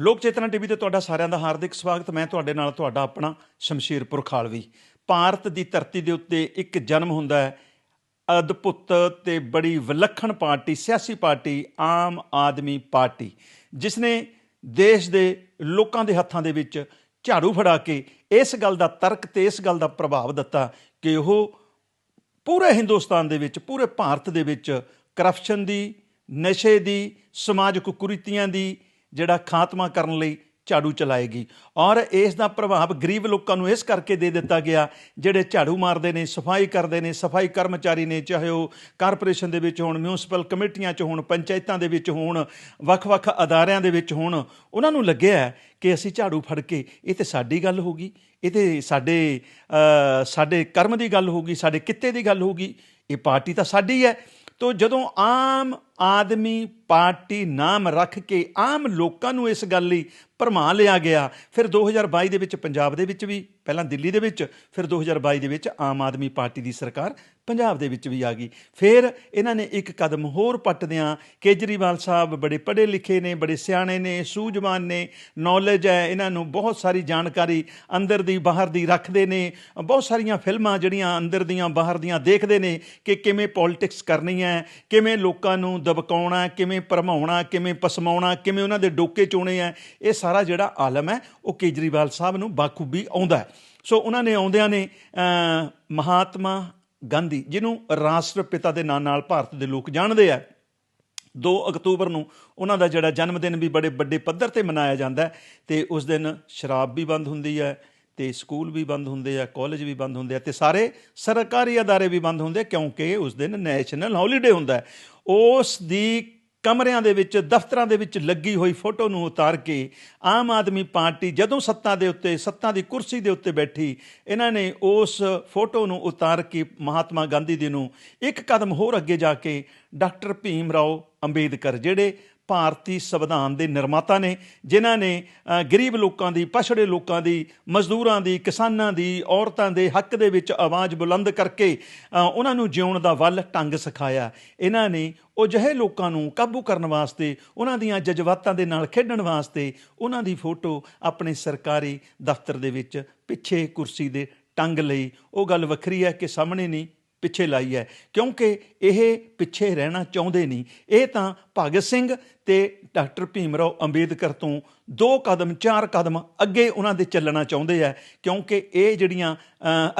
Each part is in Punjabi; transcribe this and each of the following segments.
ਲੋਕ ਚੇਤਨਾ ਟੀਵੀ ਤੇ ਤੁਹਾਡਾ ਸਾਰਿਆਂ ਦਾ ਹਾਰਦਿਕ ਸਵਾਗਤ। ਮੈਂ ਤੁਹਾਡੇ ਨਾਲ ਤੁਹਾਡਾ ਆਪਣਾ ਸ਼ਮਸ਼ੀਰਪੁਰ ਖਾਲਵੀ। ਭਾਰਤ ਦੀ ਧਰਤੀ ਦੇ ਉੱਤੇ ਇੱਕ ਜਨਮ ਹੁੰਦਾ ਹੈ। ਅਦਭੁੱਤ ਤੇ ਬੜੀ ਵਿਲੱਖਣ ਪਾਰਟੀ, ਸਿਆਸੀ ਪਾਰਟੀ, ਆਮ ਆਦਮੀ ਪਾਰਟੀ ਜਿਸ ਨੇ ਦੇਸ਼ ਦੇ ਲੋਕਾਂ ਦੇ ਹੱਥਾਂ ਦੇ ਵਿੱਚ ਝਾੜੂ ਫੜਾ ਕੇ ਇਸ ਗੱਲ ਦਾ ਤਰਕ ਤੇ ਇਸ ਗੱਲ ਦਾ ਪ੍ਰਭਾਵ ਦਿੱਤਾ ਕਿ ਉਹ ਪੂਰੇ ਹਿੰਦੁਸਤਾਨ ਦੇ ਵਿੱਚ, ਪੂਰੇ ਭਾਰਤ ਦੇ ਵਿੱਚ ਕਰਪਸ਼ਨ ਦੀ, ਨਸ਼ੇ ਦੀ ਸਮਾਜਿਕ ਕੁਰੀਤੀਆਂ ਦੀ ਜਿਹੜਾ ਖਾਤਮਾ ਕਰਨ ਲਈ ਝਾੜੂ ਚਲਾਏਗੀ। ਔਰ ਇਸ ਦਾ ਪ੍ਰਭਾਵ ਗਰੀਬ ਲੋਕਾਂ ਨੂੰ ਇਸ ਕਰਕੇ ਦੇ ਦਿੱਤਾ ਗਿਆ, ਜਿਹੜੇ ਝਾੜੂ ਮਾਰਦੇ ਨੇ, ਸਫ਼ਾਈ ਕਰਦੇ ਨੇ, ਸਫ਼ਾਈ ਕਰਮਚਾਰੀ ਨੇ, ਚਾਹੇ ਉਹ ਕਾਰਪੋਰੇਸ਼ਨ ਦੇ ਵਿੱਚ ਹੋਣ ਮਿਊਨਿਸਪਲ ਕਮੇਟੀਆਂ 'ਚ ਹੋਣ, ਪੰਚਾਇਤਾਂ ਦੇ ਵਿੱਚ ਹੋਣ, ਵੱਖ-ਵੱਖ ਅਦਾਰਿਆਂ ਦੇ ਵਿੱਚ ਹੋਣ, ਉਹਨਾਂ ਨੂੰ ਲੱਗਿਆ ਕਿ ਅਸੀਂ ਝਾੜੂ ਫੜ ਕੇ, ਇਹ ਤੇ ਸਾਡੀ ਗੱਲ ਹੋਗੀ ਇਹ ਤੇ ਸਾਡੇ ਸਾਡੇ ਕਰਮ ਦੀ ਗੱਲ ਹੋਗੀ ਸਾਡੇ ਕਿੱਤੇ ਦੀ ਗੱਲ ਹੋਗੀ ਇਹ ਪਾਰਟੀ ਤਾਂ ਸਾਡੀ ਹੈ। ਤੋ ਜਦੋਂ ਆਮ ਆਦਮੀ ਪਾਰਟੀ ਨਾਮ ਰੱਖ ਕੇ ਆਮ ਲੋਕਾਂ ਨੂੰ ਇਸ ਗੱਲ ਲਈ ਭਰਮਾ ਲਿਆ ਗਿਆ। ਫਿਰ 2022 ਦੇ ਵਿੱਚ ਪੰਜਾਬ ਦੇ ਵਿੱਚ ਵੀ, ਪਹਿਲਾਂ ਦਿੱਲੀ ਦੇ ਵਿੱਚ, ਫਿਰ 2022 ਦੇ ਵਿੱਚ ਆਮ ਆਦਮੀ ਪਾਰਟੀ ਦੀ ਸਰਕਾਰ ਪੰਜਾਬ ਦੇ ਵਿੱਚ ਵੀ ਆ ਗਈ। ਫਿਰ ਇਹਨਾਂ ਨੇ ਇੱਕ ਕਦਮ ਹੋਰ ਪੱਟਦਿਆਂ ਕੇਜਰੀਵਾਲ ਸਾਹਿਬ ਬੜੇ ਪੜ੍ਹੇ ਲਿਖੇ ਨੇ, ਬੜੇ ਸਿਆਣੇ ਨੇ, ਸੂਝਵਾਨ ਨੇ ਨੌਲੇਜ ਹੈ, ਇਹਨਾਂ ਨੂੰ ਬਹੁਤ ਸਾਰੀ ਜਾਣਕਾਰੀ ਅੰਦਰ ਦੀ ਬਾਹਰ ਦੀ ਰੱਖਦੇ ਨੇ। ਬਹੁਤ ਸਾਰੀਆਂ ਫਿਲਮਾਂ ਜਿਹੜੀਆਂ ਅੰਦਰ ਦੀਆਂ ਬਾਹਰ ਦੀਆਂ ਦੇਖਦੇ ਨੇ ਕਿ ਕਿਵੇਂ ਪੋਲਿਟਿਕਸ ਕਰਨੀ ਹੈ, ਕਿਵੇਂ ਲੋਕਾਂ ਨੂੰ ਦਬਕਾਉਣਾ, ਕਿਵੇਂ ਭਰਮਾਉਣਾ, ਕਿਵੇਂ ਪਸਮਾਉਣਾ, ਕਿਵੇਂ ਉਹਨਾਂ ਦੇ ਡੋਕੇ ਚੋਣੇ ਹੈ ਇਹ ਸਾਰਾ ਜਿਹੜਾ ਆਲਮ ਹੈ, ਉਹ ਕੇਜਰੀਵਾਲ ਸਾਹਿਬ ਨੂੰ ਬਾਖੂਬੀ ਆਉਂਦਾ ਸੋ ਉਹਨਾਂ ਨੇ ਆਉਂਦਿਆਂ ਨੇ ਮਹਾਤਮਾ ਗਾਂਧੀ, ਜਿਹਨੂੰ ਰਾਸ਼ਟਰਪਿਤਾ ਦੇ ਨਾਂ ਨਾਲ ਭਾਰਤ ਦੇ ਲੋਕ ਜਾਣਦੇ ਆ 2 ਅਕਤੂਬਰ ਨੂੰ ਉਹਨਾਂ ਦਾ ਜਿਹੜਾ ਜਨਮ ਦਿਨ ਵੀ ਬੜੇ ਵੱਡੇ ਪੱਧਰ ਤੇ ਮਨਾਇਆ ਜਾਂਦਾ ਹੈ, ਤੇ ਉਸ ਦਿਨ ਸ਼ਰਾਬ ਵੀ ਬੰਦ ਹੁੰਦੀ ਹੈ, ਤੇ ਸਕੂਲ ਵੀ ਬੰਦ ਹੁੰਦੇ ਆ, ਕਾਲਜ ਵੀ ਬੰਦ ਹੁੰਦੇ ਆ, ਤੇ ਸਾਰੇ ਸਰਕਾਰੀ ਅਦਾਰੇ ਵੀ ਬੰਦ ਹੁੰਦੇ ਕਿਉਂਕਿ ਉਸ ਦਿਨ ਨੈਸ਼ਨਲ ਹੌਲੀਡੇ ਹੁੰਦਾ ਉਸ ਦੀ ਕਮਰਿਆਂ ਦੇ ਵਿੱਚ, ਦਫ਼ਤਰਾਂ ਦੇ ਵਿੱਚ ਲੱਗੀ ਹੋਈ ਫੋਟੋ ਨੂੰ ਉਤਾਰ ਕੇ ਆਮ ਆਦਮੀ ਪਾਰਟੀ ਜਦੋਂ ਸੱਤਾ ਦੇ ਉੱਤੇ, ਸੱਤਾ ਦੀ ਕੁਰਸੀ ਦੇ ਉੱਤੇ ਬੈਠੀ, ਇਹਨਾਂ ਨੇ ਉਸ ਫੋਟੋ ਨੂੰ ਉਤਾਰ ਕੇ ਮਹਾਤਮਾ ਗਾਂਧੀ ਜੀ ਨੂੰ ਇੱਕ ਕਦਮ ਹੋਰ ਅੱਗੇ ਜਾ ਕੇ ਡਾਕਟਰ ਭੀਮ ਰਾਓ ਅੰਬੇਦਕਰ ਜਿਹੜੇ ਭਾਰਤੀ ਸੰਵਿਧਾਨ ਦੇ ਨਿਰਮਾਤਾ ਨੇ, ਜਿਨ੍ਹਾਂ ਨੇ ਗਰੀਬ ਲੋਕਾਂ ਦੀ, ਪਛੜੇ ਲੋਕਾਂ ਦੀ, ਮਜ਼ਦੂਰਾਂ ਦੀ, ਕਿਸਾਨਾਂ ਦੀ, ਔਰਤਾਂ ਦੇ ਹੱਕ ਦੇ ਵਿੱਚ ਆਵਾਜ਼ ਬੁਲੰਦ ਕਰਕੇ ਉਹਨਾਂ ਨੂੰ ਜਿਉਣ ਦਾ ਵੱਲ ਢੰਗ ਸਿਖਾਇਆ। ਇਹਨਾਂ ਨੇ ਉਹ ਜਿਹੇ ਲੋਕਾਂ ਨੂੰ ਕਾਬੂ ਕਰਨ ਵਾਸਤੇ, ਉਹਨਾਂ ਦੀਆਂ ਜਜ਼ਬਾਤਾਂ ਦੇ ਨਾਲ ਖੇਡਣ ਵਾਸਤੇ, ਉਹਨਾਂ ਦੀ ਫੋਟੋ ਆਪਣੇ ਸਰਕਾਰੀ ਦਫ਼ਤਰ ਦੇ ਵਿੱਚ ਪਿੱਛੇ ਕੁਰਸੀ ਦੇ ਟੰਗ ਲਈ। ਉਹ ਗੱਲ ਵੱਖਰੀ ਹੈ ਕਿ ਸਾਹਮਣੇ ਨਹੀਂ, ਪਿੱਛੇ ਲਾਈ ਹੈ। ਕਿਉਂਕਿ ਇਹ ਪਿੱਛੇ ਰਹਿਣਾ ਚਾਹੁੰਦੇ ਨਹੀਂ। ਇਹ ਤਾਂ ਭਗਤ ਸਿੰਘ ਤੇ ਡਾਕਟਰ ਭੀਮ ਰਾਓ ਅੰਬੇਦਕਰ ਤੋਂ ਦੋ ਕਦਮ, ਚਾਰ ਕਦਮ ਅੱਗੇ ਉਹਨਾਂ ਦੇ ਚੱਲਣਾ ਚਾਹੁੰਦੇ ਆ, ਕਿਉਂਕਿ ਇਹ ਜਿਹੜੀਆਂ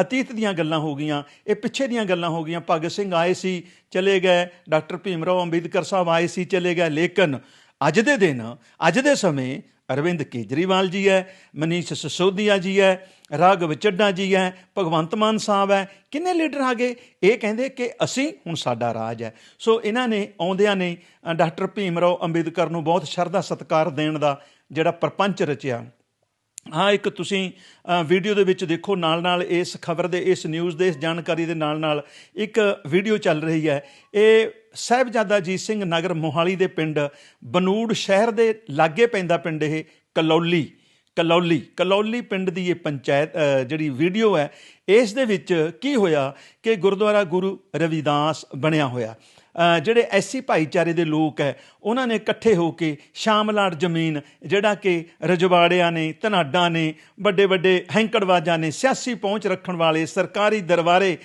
ਅਤੀਤ ਦੀਆਂ ਗੱਲਾਂ ਹੋ ਗਈਆਂ, ਇਹ ਪਿੱਛੇ ਦੀਆਂ ਗੱਲਾਂ ਹੋ ਗਈਆਂ। ਭਗਤ ਸਿੰਘ ਆਏ ਸੀ, ਚਲੇ ਗਏ। ਡਾਕਟਰ ਭੀਮ ਰਾਓ ਅੰਬੇਦਕਰ ਸਾਹਿਬ ਆਏ ਸੀ, ਚਲੇ ਗਏ। ਲੇਕਿਨ ਅੱਜ ਦੇ ਦਿਨ, ਅੱਜ ਦੇ ਸਮੇਂ ਅਰਵਿੰਦ ਕੇਜਰੀਵਾਲ ਜੀ ਹੈ, ਮਨੀਸ਼ ਸਸੋਦੀਆ ਜੀ ਹੈ, ਰਾਘਵ ਚੱਡਾ ਜੀ ਹੈ, ਭਗਵੰਤ ਮਾਨ ਸਾਹਿਬ ਹੈ। ਕਿੰਨੇ ਲੀਡਰ ਆ ਗਏ? ਇਹ ਕਹਿੰਦੇ ਕਿ ਅਸੀਂ ਹੁਣ ਸਾਡਾ ਰਾਜ ਹੈ। ਸੋ ਇਹਨਾਂ ਨੇ, ਆਉਂਦਿਆਂ ਨੇ ਡਾਕਟਰ ਭੀਮ ਰਾਓ ਅੰਬੇਦਕਰ ਨੂੰ ਬਹੁਤ ਸ਼ਰਧਾ, ਸਤਿਕਾਰ ਦੇਣ ਦਾ ਜਿਹੜਾ ਪ੍ਰਪੰਚ ਰਚਿਆ। ਹਾਂ ਇੱਕ ਤੁਸੀਂ ਵੀਡੀਓ ਦੇ ਵਿੱਚ ਦੇਖੋ ਨਾਲ ਨਾਲ ਇਸ ਖਬਰ ਦੇ, ਇਸ ਨਿਊਜ਼ ਦੇ, ਇਸ ਜਾਣਕਾਰੀ ਦੇ ਨਾਲ ਨਾਲ ਇੱਕ ਵੀਡੀਓ ਚੱਲ ਰਹੀ ਹੈ। ਇਹ ਸਾਹਿਬਜ਼ਾਦਾ ਅਜੀਤ ਸਿੰਘ ਨਗਰ ਮੋਹਾਲੀ ਦੇ ਪਿੰਡ ਬਨੂੜ ਸ਼ਹਿਰ ਦੇ ਲਾਗੇ ਪੈਂਦਾ ਪਿੰਡ ਇਹ ਕਲੌਲੀ ਕਲੌਲੀ ਕਲੌਲੀ ਪਿੰਡ ਦੀ ਇਹ ਪੰਚਾਇਤ ਜਿਹੜੀ ਵੀਡੀਓ ਹੈ, ਇਸ ਦੇ ਵਿੱਚ ਕੀ ਹੋਇਆ ਕਿ ਗੁਰਦੁਆਰਾ ਗੁਰੂ ਰਵਿਦਾਸ ਬਣਿਆ ਹੋਇਆ। ਜਿਹੜੇ ਐਸੀ ਭਾਈਚਾਰੇ ਦੇ ਲੋਕ ਹੈ, ਉਹਨਾਂ ਨੇ ਇਕੱਠੇ ਹੋ ਕੇ ਸ਼ਾਮਲਾਟ ਜ਼ਮੀਨ, ਜਿਹੜਾ ਕਿ ਰਜਵਾੜਿਆਂ ਨੇ, ਧਨਾਡਾਂ ਨੇ, ਵੱਡੇ ਵੱਡੇ ਹੈਂਕੜਵਾਜਾਂ ਨੇ, ਸਿਆਸੀ ਪਹੁੰਚ ਰੱਖਣ ਵਾਲੇ, ਸਰਕਾਰੀ ਦਰਬਾਰੇ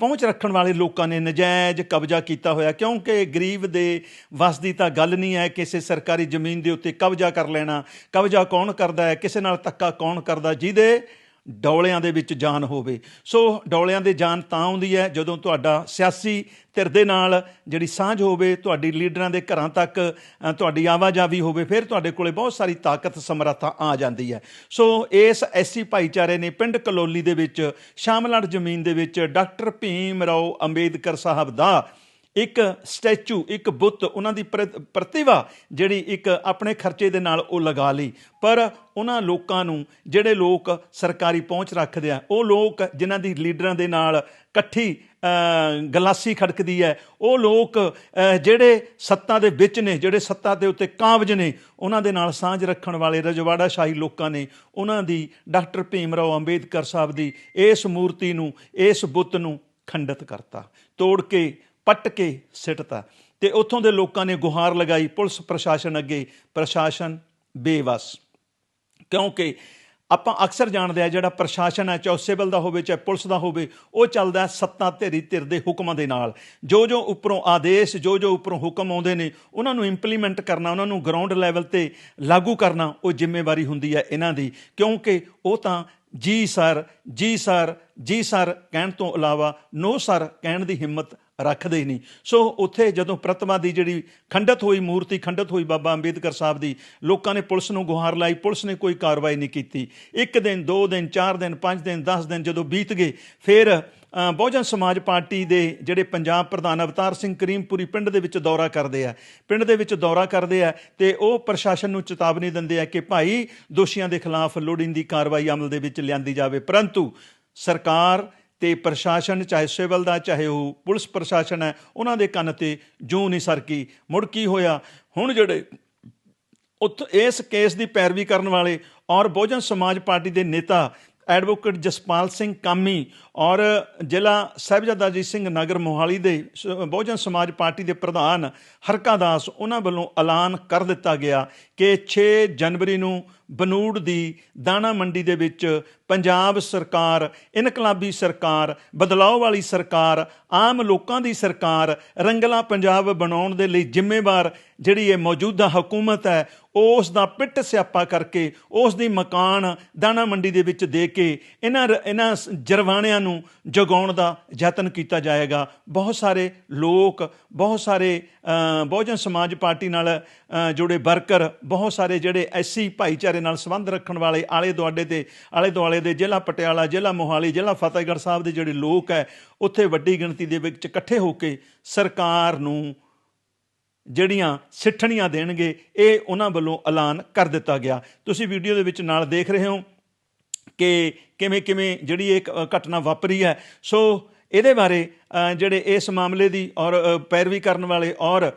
ਪਹੁੰਚ ਰੱਖਣ ਵਾਲੇ ਲੋਕਾਂ ਨੇ ਨਜਾਇਜ਼ ਕਬਜ਼ਾ ਕੀਤਾ ਹੋਇਆ। ਕਿਉਂਕਿ ਗਰੀਬ ਦੇ ਵੱਸ ਦੀ ਤਾਂ ਗੱਲ ਨਹੀਂ ਹੈ ਕਿਸੇ ਸਰਕਾਰੀ ਜ਼ਮੀਨ ਦੇ ਉੱਤੇ ਕਬਜ਼ਾ ਕਰ ਲੈਣਾ। ਕਬਜ਼ਾ ਕੌਣ ਕਰਦਾ ਹੈ? ਕਿਸੇ ਨਾਲ ਧੱਕਾ ਕੌਣ ਕਰਦਾ? ਜਿਹਦੇ ਡੌਲਿਆਂ ਦੇ ਵਿੱਚ ਜਾਨ ਹੋਵੇ। ਸੋ ਡੌਲਿਆਂ ਦੇ ਜਾਨ ਤਾਂ ਆਉਂਦੀ ਹੈ ਜਦੋਂ ਤੁਹਾਡਾ ਸਿਆਸੀ ਧਿਰ ਦੇ ਨਾਲ ਜਿਹੜੀ ਸਾਂਝ ਹੋਵੇ, ਤੁਹਾਡੀ ਲੀਡਰਾਂ ਦੇ ਘਰਾਂ ਤੱਕ ਤੁਹਾਡੀ ਆਵਾਜਾਵੀ ਹੋਵੇ, ਫਿਰ ਤੁਹਾਡੇ ਕੋਲੇ ਬਹੁਤ ਸਾਰੀ ਤਾਕਤ, ਸਮਰੱਥਾ ਆ ਜਾਂਦੀ ਹੈ। ਸੋ ਇਸ ਐਸੀ ਭਾਈਚਾਰੇ ਨੇ ਪਿੰਡ ਕਲੋਲੀ ਦੇ ਵਿੱਚ, ਸ਼ਾਮਲੜ ਜ਼ਮੀਨ ਦੇ ਵਿੱਚ ਡਾਕਟਰ ਭੀਮ ਰਾਓ ਅੰਬੇਦਕਰ ਸਾਹਿਬ ਦਾ ਇੱਕ ਸਟੈਚੂ, ਇੱਕ ਬੁੱਤ, ਉਹਨਾਂ ਦੀ ਪ੍ਰ- ਪ੍ਰਤਿਭਾ ਜਿਹੜੀ ਇੱਕ ਆਪਣੇ ਖਰਚੇ ਦੇ ਨਾਲ ਉਹ ਲਗਾ ਲਈ। ਪਰ ਉਹਨਾਂ ਲੋਕਾਂ ਨੂੰ ਜਿਹੜੇ ਲੋਕ ਸਰਕਾਰੀ ਪਹੁੰਚ ਰੱਖਦੇ ਆ, ਉਹ ਲੋਕ ਜਿਨ੍ਹਾਂ ਦੀ ਲੀਡਰਾਂ ਦੇ ਨਾਲ ਇਕੱਠੀ ਗਲਾਸੀ ਖੜਕਦੀ ਹੈ, ਉਹ ਲੋਕ ਜਿਹੜੇ ਸੱਤਾ ਦੇ ਵਿੱਚ ਨੇ, ਜਿਹੜੇ ਸੱਤਾ ਦੇ ਉੱਤੇ ਕਾਬਜ ਨੇ, ਉਹਨਾਂ ਦੇ ਨਾਲ ਸਾਂਝ ਰੱਖਣ ਵਾਲੇ ਰਜਵਾੜਾ ਸ਼ਾਹੀ ਲੋਕਾਂ ਨੇ, ਉਹਨਾਂ ਦੀ ਡਾਕਟਰ ਭੀਮ ਰਾਓ ਅੰਬੇਦਕਰ ਸਾਹਿਬ ਦੀ ਇਸ ਮੂਰਤੀ ਨੂੰ, ਇਸ ਬੁੱਤ ਨੂੰ ਖੰਡਿਤ ਕਰਤਾ। ਤੋੜ ਕੇ ਪੱਟ ਕੇ ਸਿੱਟਤਾ ਤੇ ਉੱਥੋਂ ਦੇ ਲੋਕਾਂ ਨੇ ਗੁਹਾਰ ਲਗਾਈ, ਪੁਲਿਸ ਪ੍ਰਸ਼ਾਸਨ ਅੱਗੇ, ਪ੍ਰਸ਼ਾਸਨ ਬੇਵਸ। ਕਿਉਂਕਿ ਆਪਾਂ ਅਕਸਰ ਜਾਣਦੇ ਆ ਜਿਹੜਾ ਪ੍ਰਸ਼ਾਸਨ ਹੈ, ਚਾਹੇ ਸਿਵਲ ਦਾ ਹੋਵੇ, ਚਾਹੇ ਪੁਲਿਸ ਦਾ ਹੋਵੇ, ਉਹ ਚੱਲਦਾ ਸੱਤਾ ਧੇਰੀ ਧਿਰ ਦੇ ਹੁਕਮਾਂ ਦੇ ਨਾਲ। ਜੋ ਜੋ ਉੱਪਰੋਂ ਆਦੇਸ਼, ਜੋ ਜੋ ਉੱਪਰੋਂ ਹੁਕਮ ਆਉਂਦੇ ਨੇ, ਉਹਨਾਂ ਨੂੰ ਇੰਪਲੀਮੈਂਟ ਕਰਨਾ, ਉਹਨਾਂ ਨੂੰ ਗਰਾਊਂਡ ਲੈਵਲ ਤੇ ਲਾਗੂ ਕਰਨਾ, ਉਹ ਜ਼ਿੰਮੇਵਾਰੀ ਹੁੰਦੀ ਹੈ ਇਹਨਾਂ ਦੀ। ਕਿਉਂਕਿ ਉਹ ਤਾਂ ਜੀ ਸਰ ਜੀ ਸਰ ਜੀ ਸਰ ਕਹਿਣ ਤੋਂ ਇਲਾਵਾ ਨੋ ਸਰ ਕਹਿਣ ਦੀ ਹਿੰਮਤ ਰੱਖਦੇ ਹੀ ਨਹੀਂ। ਸੋ ਉੱਥੇ ਜਦੋਂ ਪ੍ਰਤਿਮਾ ਦੀ ਜਿਹੜੀ ਖੰਡਤ ਹੋਈ ਮੂਰਤੀ, ਖੰਡਤ ਹੋਈ ਬਾਬਾ ਅੰਬੇਦਕਰ ਸਾਹਿਬ ਦੀ, ਲੋਕਾਂ ਨੇ ਪੁਲਿਸ ਨੂੰ ਗੁਹਾਰ ਲਾਈ, ਪੁਲਿਸ ਨੇ ਕੋਈ ਕਾਰਵਾਈ ਨਹੀਂ ਕੀਤੀ। ਇੱਕ ਦਿਨ, ਦੋ ਦਿਨ, ਚਾਰ ਦਿਨ, ਪੰਜ ਦਿਨ 10 ਦਿਨ ਜਦੋਂ ਬੀਤ ਗਏ, ਫਿਰ ਬਹੁਜਨ ਸਮਾਜ ਪਾਰਟੀ ਦੇ ਜਿਹੜੇ ਪੰਜਾਬ ਪ੍ਰਧਾਨ ਅਵਤਾਰ ਸਿੰਘ ਕਰੀਮਪੁਰੀ ਪਿੰਡ ਦੇ ਵਿੱਚ ਦੌਰਾ ਕਰਦੇ ਆ। ਪਿੰਡ ਦੇ ਵਿੱਚ ਦੌਰਾ ਕਰਦੇ ਆ ਤੇ ਉਹ ਪ੍ਰਸ਼ਾਸਨ ਨੂੰ ਚੇਤਾਵਨੀ ਦਿੰਦੇ ਆ ਕਿ ਭਾਈ ਦੋਸ਼ੀਆਂ ਦੇ ਖਿਲਾਫ ਲੋੜੀਂਦੀ ਕਾਰਵਾਈ ਅਮਲ ਦੇ ਵਿੱਚ ਲਿਆਂਦੀ ਜਾਵੇ। ਪਰੰਤੂ ਸਰਕਾਰ ਤੇ ਪ੍ਰਸ਼ਾਸਨ, ਚਾਹੇ ਸਿਵਲ ਦਾ, ਚਾਹੇ ਉਹ ਪੁਲਿਸ ਪ੍ਰਸ਼ਾਸਨ ਹੈ, ਉਹਨਾਂ ਦੇ ਕੰਨ ਤੇ ਜੂੰ ਨਹੀਂ ਸਰਕੀ। ਮੁੜ ਕੀ ਹੋਇਆ? ਹੁਣ ਜਿਹੜੇ ਉੱਥ, ਇਸ ਕੇਸ ਦੀ ਪੈਰਵੀ ਕਰਨ ਵਾਲੇ ਔਰ ਬਹੁਜਨ ਸਮਾਜ ਪਾਰਟੀ ਦੇ ਨੇਤਾ ਐਡਵੋਕੇਟ ਜਸਪਾਲ ਸਿੰਘ ਕਾਮੀ ਔਰ ਜ਼ਿਲ੍ਹਾ ਸਾਹਿਬਜ਼ਾਦਾ ਅਜੀਤ ਸਿੰਘ ਨਗਰ ਮੋਹਾਲੀ ਦੇ ਸ- ਬਹੁਜਨ ਸਮਾਜ ਪਾਰਟੀ ਦੇ ਪ੍ਰਧਾਨ ਹਰਕਾ ਦਾਸ, ਉਹਨਾਂ ਵੱਲੋਂ ਐਲਾਨ ਕਰ ਦਿੱਤਾ ਗਿਆ ਕਿ 6 ਜਨਵਰੀ ਨੂੰ ਬਨੂੜ ਦੀ ਦਾਣਾ ਮੰਡੀ ਦੇ ਵਿੱਚ ਪੰਜਾਬ ਸਰਕਾਰ, ਇਨਕਲਾਬੀ ਸਰਕਾਰ ਬਦਲਾਅ ਵਾਲੀ ਸਰਕਾਰ, ਆਮ ਲੋਕਾਂ ਦੀ ਸਰਕਾਰ ਰੰਗਲਾ ਪੰਜਾਬ ਬਣਾਉਣ ਦੇ ਲਈ ਜ਼ਿੰਮੇਵਾਰ ਜਿਹੜੀ ਇਹ ਮੌਜੂਦਾ ਹਕੂਮਤ ਹੈ, ਉਸ ਦਾ ਪਿੱਟ ਸਿਆਪਾ ਕਰਕੇ ਉਸ ਦੀ ਮਕਾਨ ਦਾਣਾ ਮੰਡੀ ਦੇ ਵਿੱਚ ਦੇ ਕੇ ਇਹਨਾਂ ਰ- ਇਹਨਾਂ ਸ- ਜਰਵਾਣਿਆਂ ਨੂੰ ਜਗਾਉਣ ਦਾ ਯਤਨ ਕੀਤਾ ਜਾਏਗਾ। ਬਹੁਤ ਸਾਰੇ ਲੋਕ, ਬਹੁਤ ਸਾਰੇ ਬਹੁਜਨ ਸਮਾਜ ਪਾਰਟੀ ਨਾਲ ਜੁੜੇ ਵਰਕਰ, ਬਹੁਤ ਸਾਰੇ ਜਿਹੜੇ ਐਸੀ ਭਾਈਚਾਰੇ ਨਾਲ ਸੰਬੰਧ ਰੱਖਣ ਵਾਲੇ ਆਲੇ ਦੁਆਲੇ ਦੇ, ਆਲੇ ਦੁਆਲੇ ਦੇ ਜ਼ਿਲ੍ਹਾ ਪਟਿਆਲਾ, ਜ਼ਿਲ੍ਹਾ ਮੋਹਾਲੀ, ਜ਼ਿਲ੍ਹਾ ਫਤਿਹਗੜ੍ਹ ਸਾਹਿਬ ਦੇ ਜਿਹੜੇ ਲੋਕ ਹੈ, ਉੱਥੇ ਵੱਡੀ ਗਿਣਤੀ ਦੇ ਵਿੱਚ ਇਕੱਠੇ ਹੋ ਕੇ ਸਰਕਾਰ ਨੂੰ ਜਿਹੜੀਆਂ ਸਿੱਠਣੀਆਂ ਦੇਣਗੇ, ਇਹ ਉਹਨਾਂ ਵੱਲੋਂ ਐਲਾਨ ਕਰ ਦਿੱਤਾ ਗਿਆ। ਤੁਸੀਂ ਵੀਡੀਓ ਦੇ ਵਿੱਚ ਨਾਲ ਦੇਖ ਰਹੇ ਹੋ ਕਿ ਕਿਵੇਂ ਕਿਵੇਂ ਜਿਹੜੀ ਇਹ ਘਟਨਾ ਵਾਪਰੀ ਹੈ। ਸੋ ਇਹਦੇ ਬਾਰੇ ਜਿਹੜੇ ਇਸ ਮਾਮਲੇ ਦੀ ਔਰ ਪੈਰਵੀ ਕਰਨ ਵਾਲੇ ਔਰ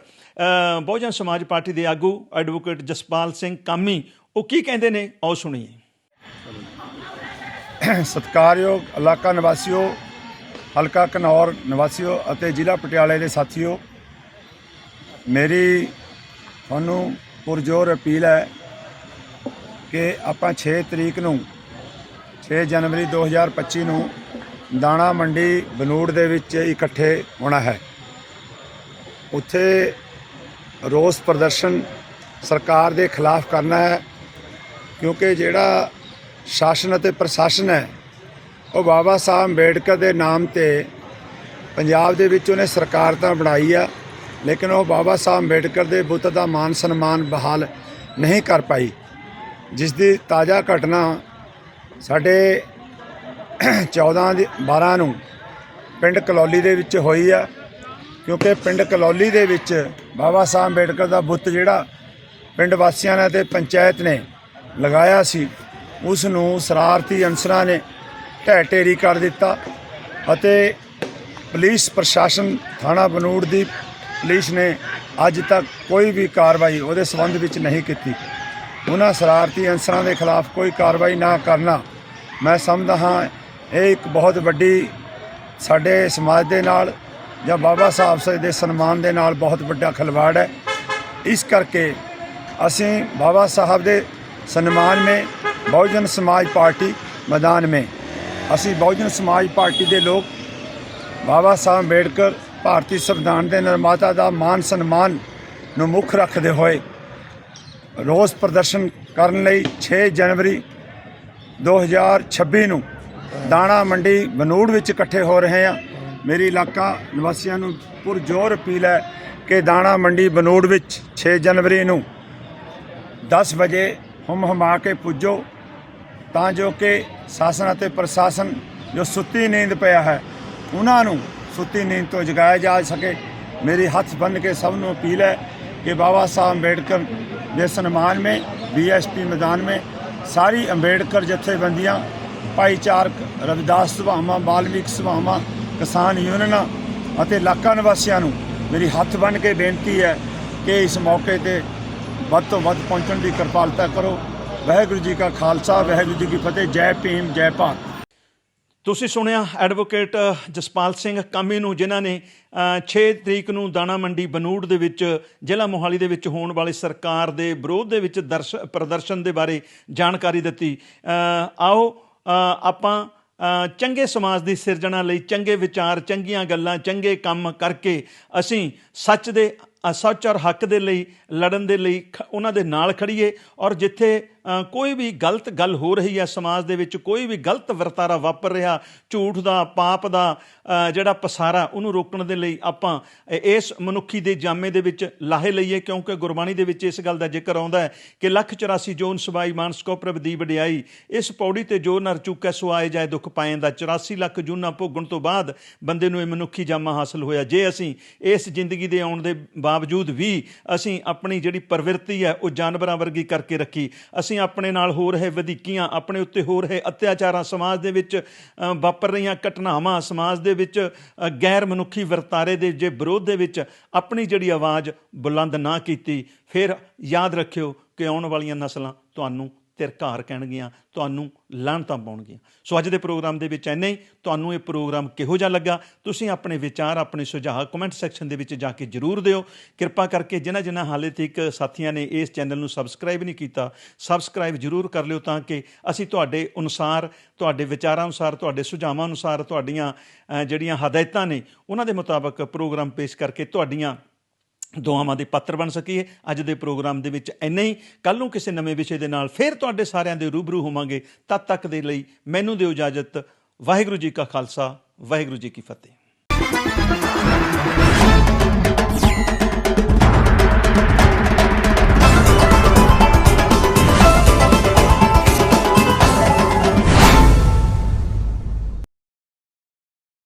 ਬਹੁਜਨ ਸਮਾਜ ਪਾਰਟੀ ਦੇ ਆਗੂ ਐਡਵੋਕੇਟ ਜਸਪਾਲ ਸਿੰਘ ਕਾਮੀ ਉਹ ਕੀ ਕਹਿੰਦੇ ਨੇ? ਆਓ ਸੁਣੀਏ। ਸਤਿਕਾਰਯੋਗ ਇਲਾਕਾ ਨਿਵਾਸੀਓ, ਹਲਕਾ ਘਨੌਰ ਨਿਵਾਸੀਓ ਅਤੇ ਜ਼ਿਲ੍ਹਾ ਪਟਿਆਲੇ ਦੇ ਸਾਥੀਓ, ਮੇਰੀ ਤੁਹਾਨੂੰ ਪੁਰਜੋਰ ਅਪੀਲ ਹੈ ਕਿ ਆਪਾਂ 6 ਤਰੀਕ ਨੂੰ 6 ਜਨਵਰੀ 2025 ਨੂੰ ਦਾਣਾ ਮੰਡੀ ਬਨੂੜ ਦੇ ਵਿੱਚ ਇਕੱਠੇ ਹੋਣਾ ਹੈ। ਉੱਥੇ ਰੋਸ ਪ੍ਰਦਰਸ਼ਨ ਸਰਕਾਰ ਦੇ ਖਿਲਾਫ ਕਰਨਾ ਹੈ। ਕਿਉਂਕਿ ਜਿਹੜਾ ਸ਼ਾਸਨ ਅਤੇ ਪ੍ਰਸ਼ਾਸਨ ਹੈ, ਉਹ ਬਾਬਾ ਸਾਹਿਬ ਅੰਬੇਡਕਰ ਦੇ ਨਾਮ ਤੇ ਪੰਜਾਬ ਦੇ ਵਿੱਚ ਉਹਨੇ ਸਰਕਾਰ ਤਾਂ ਬਣਾਈ ਆ, ਲੇਕਿਨ ਉਹ ਬਾਬਾ ਸਾਹਿਬ ਅੰਬੇਡਕਰ ਦੇ ਬੁੱਤ ਦਾ ਮਾਨ ਸਨਮਾਨ ਬਹਾਲ ਨਹੀਂ ਕਰ ਪਾਈ। ਜਿਸ ਦੀ ਤਾਜ਼ਾ ਘਟਨਾ ਸਾਡੇ 14 ਦੀ 12 ਨੂੰ ਪਿੰਡ ਕਲੌਲੀ ਦੇ ਵਿੱਚ ਹੋਈ ਆ, ਕਿਉਂਕਿ ਪਿੰਡ ਕਲੌਲੀ ਦੇ ਵਿੱਚ ਬਾਬਾ ਸਾਹਿਬ ਅੰਬੇਡਕਰ ਦਾ ਬੁੱਤ ਜਿਹੜਾ ਪਿੰਡ ਵਾਸੀਆਂ ਨੇ ਤੇ ਪੰਚਾਇਤ ਨੇ ਲਗਾਇਆ ਸੀ। ਉਸ ਨੂੰ ਸ਼ਰਾਰਤੀ ਅਨਸਰਾਂ ਨੇ ਢਹਿ ਢੇਰੀ ਕਰ ਦਿੱਤਾ ਅਤੇ ਪੁਲਿਸ ਪ੍ਰਸ਼ਾਸਨ ਥਾਣਾ ਬਨੂੜ ਦੀ ਪੁਲਿਸ ਨੇ ਅੱਜ ਤੱਕ ਕੋਈ ਵੀ ਕਾਰਵਾਈ ਉਹਦੇ ਸੰਬੰਧ ਵਿੱਚ ਨਹੀਂ ਕੀਤੀ। ਉਹਨਾਂ ਸ਼ਰਾਰਤੀ ਅਨਸਰਾਂ ਦੇ ਖਿਲਾਫ ਕੋਈ ਕਾਰਵਾਈ ਨਾ ਕਰਨਾ। ਮੈਂ ਸਮਝਦਾ ਹਾਂ, ਇਹ ਇੱਕ ਬਹੁਤ ਵੱਡੀ ਸਾਡੇ ਸਮਾਜ ਦੇ ਨਾਲ ਜਾਂ ਬਾਬਾ ਸਾਹਿਬ ਸ- ਦੇ ਸਨਮਾਨ ਦੇ ਨਾਲ ਬਹੁਤ ਵੱਡਾ ਖਿਲਵਾੜ ਹੈ। ਇਸ ਕਰਕੇ ਅਸੀਂ ਬਾਬਾ ਸਾਹਿਬ ਦੇ ਸਨਮਾਨ ਮੇ ਬਹੁਜਨ ਸਮਾਜ ਪਾਰਟੀ ਮੈਦਾਨ ਮੇ। ਅਸੀਂ ਬਹੁਜਨ ਸਮਾਜ ਪਾਰਟੀ ਦੇ ਲੋਕ ਬਾਬਾ ਸਾਹਿਬ ਅੰਬੇਡਕਰ ਭਾਰਤੀ ਸੰਵਿਧਾਨ ਦੇ ਨਿਰਮਾਤਾ ਦਾ ਮਾਨ ਸਨਮਾਨ ਨੂੰ ਮੁੱਖ ਰੱਖਦੇ ਹੋਏ ਰੋਸ ਪ੍ਰਦਰਸ਼ਨ ਕਰਨ ਲਈ 6 ਜਨਵਰੀ 2026 ਨੂੰ ਦਾਣਾ ਮੰਡੀ ਬਨੂੜ ਵਿੱਚ ਇਕੱਠੇ ਹੋ ਰਹੇ ਹਾਂ। ਮੇਰੀ ਇਲਾਕਾ ਨਿਵਾਸੀਆਂ ਨੂੰ ਪੁਰਜ਼ੋਰ ਅਪੀਲ ਹੈ ਕਿ ਦਾਣਾ ਮੰਡੀ ਬਨੂੜ ਵਿੱਚ 6 ਜਨਵਰੀ ਨੂੰ 10 ਵਜੇ ਹਮ ਹਮਾ ਕੇ ਪੁੱਜੋ, ਤਾਂ ਜੋ ਕਿ ਸ਼ਾਸਨ ਅਤੇ ਪ੍ਰਸ਼ਾਸਨ ਜੋ ਸੁੱਤੀ ਨੀਂਦ ਪਿਆ ਹੈ, ਉਹਨਾਂ ਨੂੰ ਸੁੱਤੀ ਨੀਂਦ ਤੋਂ ਜਗਾਇਆ ਜਾ ਸਕੇ। ਮੇਰੀ ਹੱਥ ਬੰਨ ਕੇ ਸਭ ਨੂੰ ਅਪੀਲ ਹੈ ਕਿ ਬਾਬਾ ਸਾਹਿਬ ਅੰਬੇਡਕਰ ਦੇ ਸਨਮਾਨ ਮੇ ਬੀਐਸਪੀ ਮੈਦਾਨ ਮੇ, ਸਾਰੀ ਅੰਬੇਡਕਰ ਜਥੇਬੰਦੀਆਂ, ਭਾਈਚਾਰਕ ਰਵਿਦਾਸ ਸਭਾਵਾਂ ਬਾਲਵਿਕ ਸਭਾਵਾਂ, ਕਿਸਾਨ ਯੂਨੀਅਨਾਂ ਅਤੇ ਇਲਾਕਾ ਨਿਵਾਸੀਆਂ ਨੂੰ ਮੇਰੀ ਹੱਥ ਬੰਨ ਕੇ ਬੇਨਤੀ ਹੈ ਕਿ ਇਸ ਮੌਕੇ ਤੇ ਵੱਧ ਤੋਂ ਵੱਧ ਪਹੁੰਚਣ ਦੀ ਕਿਰਪਾਲਤਾ ਕਰੋ। ਵਾਹਿਗੁਰੂ ਜੀ ਕਾ ਖਾਲਸਾ ਵਾਹਿਗੁਰੂ ਜੀ ਕੀ ਫਤਿਹ। ਜੈ ਭੀਮ ਜੈ ਭਾਰਤ। ਤੁਸੀਂ ਸੁਣਿਆ ਐਡਵੋਕੇਟ ਜਸਪਾਲ ਸਿੰਘ ਕਾਮੀ ਨੂੰ ਜਿਨ੍ਹਾਂ ਨੇ ਅ, 6 ਤਰੀਕ ਨੂੰ ਦਾਣਾ ਮੰਡੀ ਬਨੂੜ ਦੇ ਵਿੱਚ ਜ਼ਿਲ੍ਹਾ ਮੋਹਾਲੀ ਦੇ ਵਿੱਚ ਹੋਣ ਵਾਲੇ ਸਰਕਾਰ ਦੇ ਵਿਰੋਧ ਦੇ ਵਿੱਚ ਦਰਸ਼ ਪ੍ਰਦਰਸ਼ਨ ਦੇ ਬਾਰੇ ਜਾਣਕਾਰੀ ਦਿੱਤੀ। ਆਓ ਆਪਾਂ ਚੰਗੇ ਸਮਾਜ ਦੀ ਸਿਰਜਣਾ ਲਈ ਚੰਗੇ ਵਿਚਾਰ ਚੰਗੀਆਂ ਗੱਲਾਂ ਚੰਗੇ ਕੰਮ ਕਰਕੇ ਅਸੀਂ ਸੱਚ ਦੇ ਸੱਚ ਔਰ ਹੱਕ ਦੇ ਲਈ, ਲੜਨ ਦੇ ਲਈ ਖ- ਉਹਨਾਂ ਦੇ ਨਾਲ ਖੜੀਏ ਔਰ ਜਿੱਥੇ ਕੋਈ ਵੀ ਗਲਤ ਗੱਲ ਹੋ ਰਹੀ ਹੈ ਸਮਾਜ ਦੇ ਵਿੱਚ, ਕੋਈ ਵੀ ਗਲਤ ਵਰਤਾਰਾ ਵਾਪਰ ਰਿਹਾ, ਝੂਠ ਦਾ, ਪਾਪ ਦਾ ਜਿਹੜਾ ਪਸਾਰਾ ਉਹਨੂੰ ਰੋਕਣ ਦੇ ਲਈ ਆਪਾਂ ਇਸ ਮਨੁੱਖੀ ਦੇ ਜਾਮੇ ਦੇ ਵਿੱਚ ਲਾਹੇ ਲਈਏ, ਕਿਉਂਕਿ ਗੁਰਬਾਣੀ ਦੇ ਵਿੱਚ ਇਸ ਗੱਲ ਦਾ ਜ਼ਿਕਰ ਆਉਂਦਾ ਹੈ ਕਿ ਲੱਖ 84 ਜੋਨ ਸਬਾਈ ਮਾਨਸ ਕੋ ਪ੍ਰਭ ਦੀ ਵਡਿਆਈ, ਇਸ ਪੌੜੀ ਤੇ ਜੋ ਨਰ ਚੁੱਕੈ ਸੋ ਆਏ ਜਾਏ ਦੁੱਖ ਪਾਏ ਦਾ। 84 ਲੱਖ ਜੂਨਾ ਭੋਗਣ ਤੋਂ ਬਾਅਦ ਬੰਦੇ ਨੂੰ ਇਹ ਮਨੁੱਖੀ ਜਾਮਾ ਹਾਸਲ ਹੋਇਆ। ਜੇ ਅਸੀਂ ਇਸ ਜ਼ਿੰਦਗੀ ਦੇ ਆਉਣ ਦੇ ਬਾਵਜੂਦ ਵੀ ਅਸੀਂ ਆਪਣੀ ਜਿਹੜੀ ਪ੍ਰਵਿਰਤੀ ਹੈ ਉਹ ਜਾਨਵਰਾਂ ਵਰਗੀ ਕਰਕੇ ਰੱਖੀ, ਅਸੀਂ ਅਸੀਂ ਆਪਣੇ ਨਾਲ ਹੋ ਰਹੇ ਵਧੀਕੀਆਂ, ਆਪਣੇ ਉੱਤੇ ਹੋ ਰਹੇ ਅਤਿਆਚਾਰਾਂ, ਸਮਾਜ ਦੇ ਵਿੱਚ ਵਾਪਰ ਰਹੀਆਂ ਘਟਨਾਵਾਂ, ਸਮਾਜ ਦੇ ਵਿੱਚ ਗੈਰ ਮਨੁੱਖੀ ਵਰਤਾਰੇ ਦੇ ਜੇ ਵਿਰੋਧ ਦੇ ਵਿੱਚ ਆਪਣੀ ਜਿਹੜੀ ਆਵਾਜ਼ ਬੁਲੰਦ ਨਾ ਕੀਤੀ, ਫਿਰ ਯਾਦ ਰੱਖਿਓ ਕਿ ਆਉਣ ਵਾਲੀਆਂ ਨਸਲਾਂ ਤੁਹਾਨੂੰ ਤਿਰਕਾਰ ਕਹਿਣਗੀਆਂ, ਤੁਹਾਨੂੰ ਲਾਹਨਤਾਂ ਪਾਉਣਗੀਆਂ। ਸੋ ਅੱਜ ਦੇ ਪ੍ਰੋਗਰਾਮ ਦੇ ਵਿੱਚ ਇੰਨਾ ਹੀ। ਤੁਹਾਨੂੰ ਇਹ ਪ੍ਰੋਗਰਾਮ ਕਿਹੋ ਜਿਹਾ ਲੱਗਾ? ਤੁਸੀਂ ਆਪਣੇ ਵਿਚਾਰ, ਆਪਣੇ ਸੁਝਾਅ ਕਮੈਂਟ ਸੈਕਸ਼ਨ ਦੇ ਵਿੱਚ ਜਾ ਕੇ ਜਰੂਰ ਦਿਓ। ਕਿਰਪਾ ਕਰਕੇ ਜਿਨ੍ਹਾਂ ਜਿਨ੍ਹਾਂ ਹਾਲੇ ਤੱਕ ਸਾਥੀਆਂ ਨੇ ਇਸ ਚੈਨਲ ਨੂੰ ਸਬਸਕ੍ਰਾਈਬ ਨਹੀਂ ਕੀਤਾ ਸਬਸਕ੍ਰਾਈਬ ਜਰੂਰ ਕਰ ਲਿਓ ਤਾਂ ਕਿ ਅਸੀਂ ਤੁਹਾਡੇ ਅਨੁਸਾਰ, ਤੁਹਾਡੇ ਵਿਚਾਰਾਂ ਅਨੁਸਾਰ, ਤੁਹਾਡੇ ਸੁਝਾਵਾਂ ਅਨੁਸਾਰ, ਤੁਹਾਡੀਆਂ ਜਿਹੜੀਆਂ ਹਦਾਇਤਾਂ ਨੇ, ਉਹਨਾਂ ਦੇ ਮੁਤਾਬਕ ਪ੍ਰੋਗਰਾਮ ਪੇਸ਼ ਕਰਕੇ ਤੁਹਾਡੀਆਂ ਦੁਆਵਾਂ ਦੇ ਪਾਤਰ ਬਣ ਸਕੀਏ। ਅੱਜ ਦੇ ਪ੍ਰੋਗਰਾਮ ਦੇ ਵਿੱਚ ਇੰਨਾ ਹੀ। ਕੱਲ ਨੂੰ ਕਿਸੇ ਨਵੇਂ ਵਿਸ਼ੇ ਦੇ ਨਾਲ ਫੇਰ ਤੁਹਾਡੇ ਸਾਰਿਆਂ ਦੇ ਰੂਬਰੂ ਹੋਵਾਂਗੇ। ਤਦ ਤੱਕ ਦੇ ਲਈ ਮੈਨੂੰ ਦਿਓ ਇਜਾਜ਼ਤ। ਵਾਹਿਗੁਰੂ ਜੀ ਕਾ ਖਾਲਸਾ, ਵਾਹਿਗੁਰੂ ਜੀ ਕੀ ਫਤਿਹ।